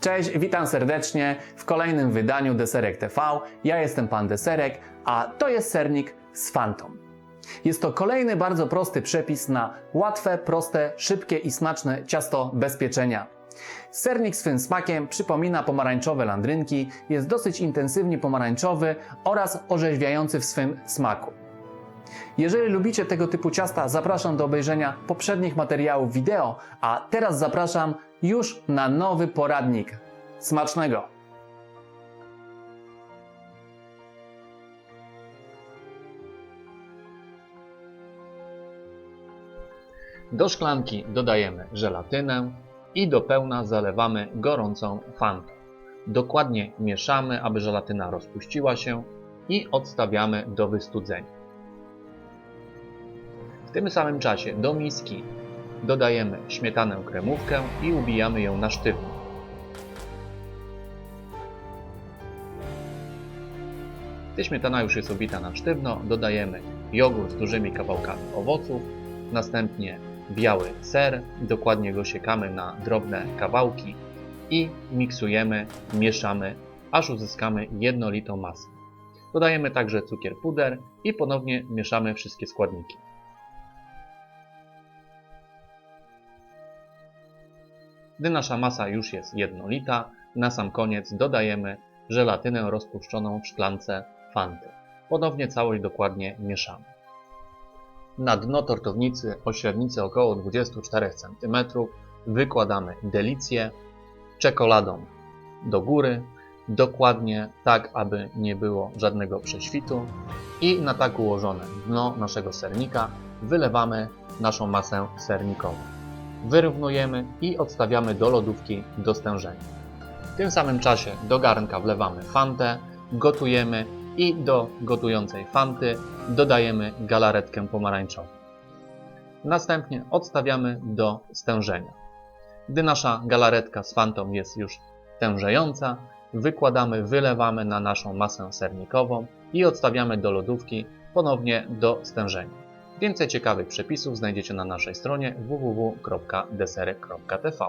Cześć, witam serdecznie w kolejnym wydaniu Deserek TV. Ja jestem pan Deserek, a to jest sernik z Fantą. Jest to kolejny bardzo prosty przepis na łatwe, proste, szybkie i smaczne ciasto bez pieczenia. Sernik swym smakiem przypomina pomarańczowe landrynki, jest dosyć intensywnie pomarańczowy oraz orzeźwiający w swym smaku. Jeżeli lubicie tego typu ciasta, zapraszam do obejrzenia poprzednich materiałów wideo, a teraz zapraszam już na nowy poradnik. Smacznego! Do szklanki dodajemy żelatynę i do pełna zalewamy gorącą fantą. Dokładnie mieszamy, aby żelatyna rozpuściła się i odstawiamy do wystudzenia. W tym samym czasie do miski dodajemy śmietanę kremówkę i ubijamy ją na sztywno. Gdy śmietana już jest ubita na sztywno, dodajemy jogurt z dużymi kawałkami owoców, następnie biały ser, dokładnie go siekamy na drobne kawałki i miksujemy, mieszamy, aż uzyskamy jednolitą masę. Dodajemy także cukier puder i ponownie mieszamy wszystkie składniki. Gdy nasza masa już jest jednolita, na sam koniec dodajemy żelatynę rozpuszczoną w szklance fanty. Ponownie całość dokładnie mieszamy. Na dno tortownicy o średnicy około 24 cm wykładamy delicję czekoladą do góry, dokładnie tak, aby nie było żadnego prześwitu i na tak ułożone dno naszego sernika wylewamy naszą masę sernikową. Wyrównujemy i odstawiamy do lodówki do stężenia. W tym samym czasie do garnka wlewamy fantę, gotujemy i do gotującej fanty dodajemy galaretkę pomarańczową. Następnie odstawiamy do stężenia. Gdy nasza galaretka z fantą jest już tężejąca, wykładamy, wylewamy na naszą masę sernikową i odstawiamy do lodówki ponownie do stężenia. Więcej ciekawych przepisów znajdziecie na naszej stronie www.deserek.tv.